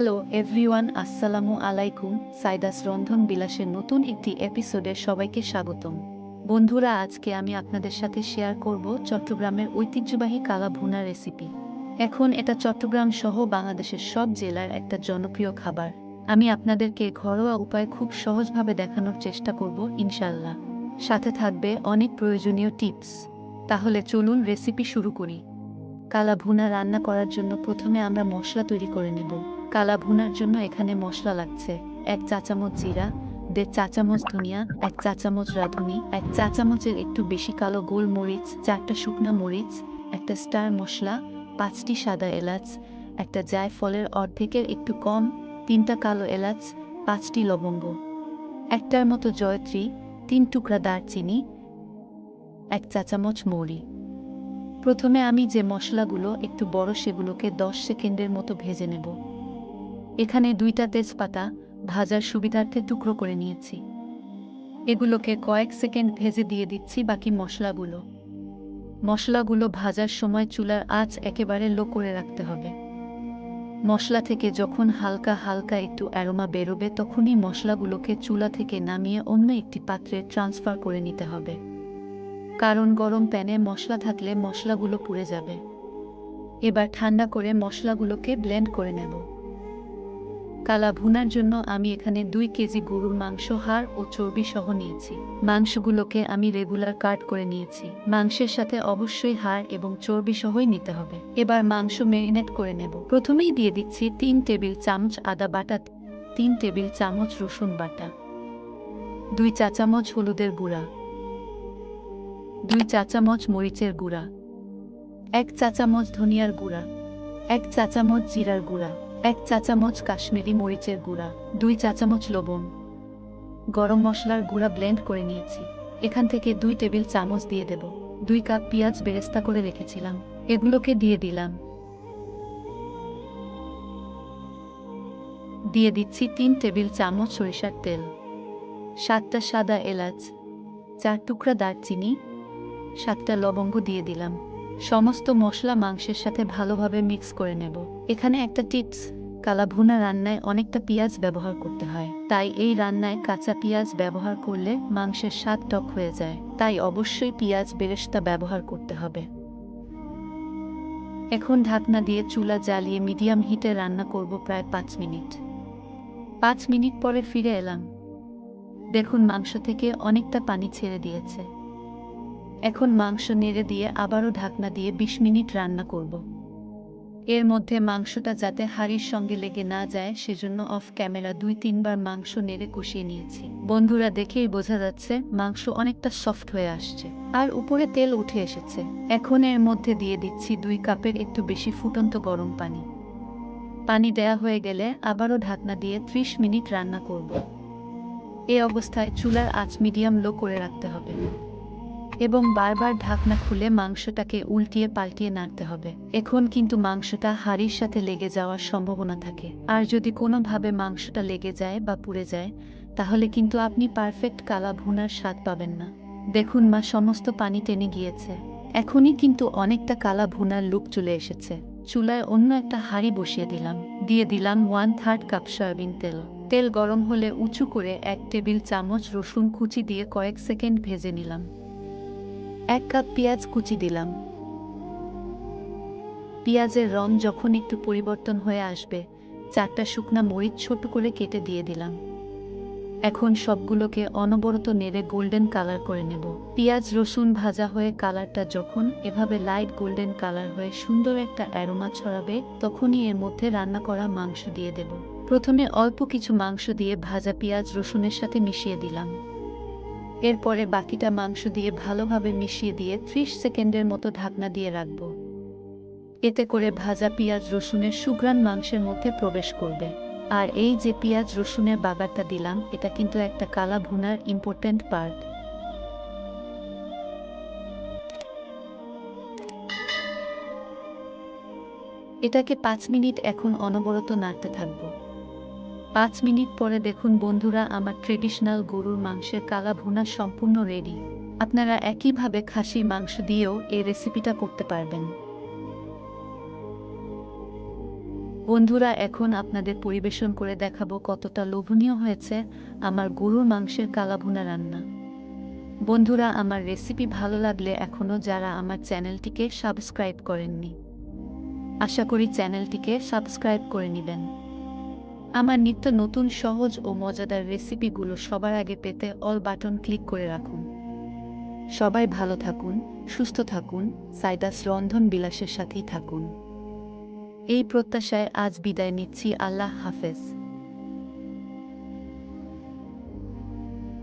Hello everyone আসসালামু আলাইকুম সাইদাস রন্ধন বিলাসের নতুন একটি এপিসোডে সবাইকে স্বাগতম। বন্ধুরা, আজকে আমি আপনাদের সাথে শেয়ার করব চট্টগ্রামের ঐতিহ্যবাহী কালা ভুনা রেসিপি এখন এটা চট্টগ্রাম সহ বাংলাদেশের সব জেলার একটা জনপ্রিয় খাবার। আমি আপনাদেরকে ঘরোয়া উপায় খুব সহজভাবে দেখানোর চেষ্টা করব ইনশাল্লাহ সাথে থাকবে অনেক প্রয়োজনীয় টিপস তাহলে চলুন রেসিপি শুরু করি। কালা ভুনা রান্না করার জন্য প্রথমে আমরা মশলা তৈরি করে নেব। কালা ভুনার জন্য এখানে মশলা লাগছে। এক চা চামচ জিরা, দেড় চা চামচ ধনিয়া, এক চা চামচ রাঁধুনি, এক চা চামচের একটু বেশি কালো গোল মরিচ চারটা শুকনা মরিচ, একটা স্টার মশলা, পাঁচটি সাদা এলাচ, একটা জায়ফলের অর্ধেকের একটু কম, তিনটা কালো এলাচ, পাঁচটি লবঙ্গ। একটার মতো জয়ত্রী, তিন টুকরা দারচিনি, এক চা চামচ মৌরি। প্রথমে আমি যে মশলাগুলো একটু বড় সেগুলোকে দশ সেকেন্ডের মতো ভেজে নেব। এখানে দুইটা তেজপাতা ভাজার সুবিধার্থে টুকরো করে নিয়েছি। এগুলোকে কয়েক সেকেন্ড ভেজে দিয়ে দিচ্ছি বাকি মশলাগুলো। মশলাগুলো ভাজার সময় চুলার আঁচ একেবারে লো করে রাখতে হবে। মশলা থেকে যখন হালকা হালকা একটু অ্যারোমা বেরোবে, তখনই মশলাগুলোকে চুলা থেকে নামিয়ে অন্য একটি পাত্রে ট্রান্সফার করে নিতে হবে। কারণ গরম প্যানে মশলা থাকলে মশলাগুলো পুড়ে যাবে। এবার ঠান্ডা করে মশলাগুলোকে ব্লেন্ড করে নেব। কালা ভুনার জন্য আমি এখানে দুই কেজি গরুর মাংস, হাড় ও চর্বি সহ নিয়েছি। মাংসগুলোকে আমি রেগুলার কাট করে নিয়েছি। মাংসের সাথে অবশ্যই হাড় এবং চর্বি সহই নিতে হবে। এবার মাংস মেরিনেট করে নেব। প্রথমেই দিয়ে দিচ্ছি তিন টেবিল চামচ আদা বাটা, তিন টেবিল চামচ রসুন বাটা, দুই চা চামচ হলুদের গুঁড়া, দুই চা চামচ মরিচের গুঁড়া, এক চা চামচ ধনিয়ার গুঁড়া, এক চা চামচ জিরার গুঁড়া। এক চা চামচ কাশ্মীরি মরিচের গুঁড়া, দুই চা চামচ লবণ। গরম মশলার গুঁড়া ব্লেন্ড করে নিয়েছি। এখান থেকে দুই টেবিল চামচ দিয়ে দেব। দুই কাপ পেঁয়াজ বেরেস্তা করে রেখেছিলাম। এগুলোকে দিয়ে দিলাম। দিয়ে দিচ্ছি তিন টেবিল চামচ সরিষার তেল। সাতটা সাদা এলাচ, চার টুকরা দারচিনি, সাতটা লবঙ্গ দিয়ে দিলাম। সমস্ত মশলা মাংসের সাথে ভালোভাবে মিক্স করে নেব। এখানে একটা টিপস। কালা ভুনা রান্নায় অনেকটা পেঁয়াজ ব্যবহার করতে হয়। তাই এই রান্নায় কাঁচা পেঁয়াজ ব্যবহার করলে মাংসের স্বাদ টক হয়ে যায়। তাই অবশ্যই পেঁয়াজ বেরেস্তা ব্যবহার করতে হবে। এখন ঢাকনা দিয়ে চুলা জ্বালিয়ে মিডিয়াম হিটে রান্না করব প্রায় পাঁচ মিনিট। পাঁচ মিনিট পরে ফিরে এলাম। দেখুন মাংস থেকে অনেকটা পানি ছেড়ে দিয়েছে। এখন মাংস নেড়ে দিয়ে আবারও ঢাকনা দিয়ে ২০ মিনিট রান্না করব। এর মধ্যে মাংসটা যাতে হাড়ির সঙ্গে লেগে না যায়, সেজন্য অফ ক্যামেরা দুই তিনবার মাংস নেড়ে কষিয়ে নিয়েছি। বন্ধুরা দেখেই বোঝা যাচ্ছে, মাংস অনেকটা সফট হয়ে আসছে। আর উপরে তেল উঠে এসেছে। এখন এর মধ্যে দিয়ে দিচ্ছি দুই কাপের একটু বেশি ফুটন্ত গরম পানি। পানি দেয়া হয়ে গেলে আবারও ঢাকনা দিয়ে ত্রিশ মিনিট রান্না করব। এ অবস্থায় চুলার আঁচ মিডিয়াম লো করে রাখতে হবে। এবং বারবার ঢাকনা খুলে মাংসটাকে উল্টিয়ে পাল্টিয়ে নাড়তে হবে। এখন কিন্তু মাংসটা হাড়ির সাথে লেগে যাওয়ার সম্ভাবনা থাকে। আর যদি কোনোভাবে মাংসটা লেগে যায় বা পুড়ে যায়, তাহলে কিন্তু আপনি পারফেক্ট কালা ভুনার স্বাদ পাবেন না। দেখুন মা, সমস্ত পানি টেনে গিয়েছে। এখনই কিন্তু অনেকটা কালা ভুনার লুক চলে এসেছে। চুলায় অন্য একটা হাঁড়ি বসিয়ে দিলাম। দিয়ে দিলাম ওয়ান থার্ড কাপ সয়াবিন তেল। তেল গরম হলে উঁচু করে এক টেবিল চামচ রসুন কুচি দিয়ে কয়েক সেকেন্ড ভেজে নিলাম। এক কাপ পেঁয়াজ কুচি দিলাম। পেঁয়াজের রং যখন একটু পরিবর্তন হয়ে আসবে, চারটা শুকনা মরিচ ছোট করে কেটে দিয়ে দিলাম। এখন সবগুলোকে অনবরত নেড়ে গোল্ডেন কালার করে নেব। পেঁয়াজ, রসুন ভাজা হয়ে কালারটা যখন এভাবে লাইট গোল্ডেন কালার হয়ে সুন্দর একটা অ্যারোমা ছড়াবে, তখনই এর মধ্যে রান্না করা মাংস দিয়ে দেব। প্রথমে অল্প কিছু মাংস দিয়ে ভাজা পেঁয়াজ, রসুনের সাথে মিশিয়ে দিলাম। এরপরে বাকিটা মাংস দিয়ে ভালোভাবে মিশিয়ে দিয়ে ত্রিশ সেকেন্ডের মতো ঢাকনা দিয়ে রাখব। এতে করে ভাজা পেঁয়াজ রসুনের সুগ্রান মাংসের মধ্যে প্রবেশ করবে। আর এই যে পেঁয়াজ রসুনের বাগারটা দিলাম, এটা কিন্তু একটা কালা ভুনার ইম্পর্ট্যান্ট পার্ট এটাকে পাঁচ মিনিট এখন অনবরত নাড়তে থাকব। পাঁচ মিনিট পরে দেখুন বন্ধুরা, আমার ট্রেডিশনাল গরুর মাংসের কালা ভুনা সম্পূর্ণ রেডি আপনারা একইভাবে খাসির মাংস দিয়েও এই রেসিপিটা করতে পারবেন। বন্ধুরা, এখন আপনাদের পরিবেশন করে দেখাবো কতটা লোভনীয় হয়েছে আমার গরুর মাংসের কালাভুনা রান্না। বন্ধুরা, আমার রেসিপি ভালো লাগলে এখনও যারা আমার চ্যানেলটিকে সাবস্ক্রাইব করেননি, আশা করি চ্যানেলটিকে সাবস্ক্রাইব করে নেবেন। আমার নিত্য নতুন, সহজ ও মজাদার রেসিপিগুলো সবার আগে পেতে অল বাটন ক্লিক করে রাখুন। সবাই ভালো থাকুন, সুস্থ থাকুন, সাইদাস রন্ধন বিলাসের সাথেই থাকুন। এই প্রত্যাশায় আজ বিদায় নিচ্ছি। আল্লাহ হাফেজ।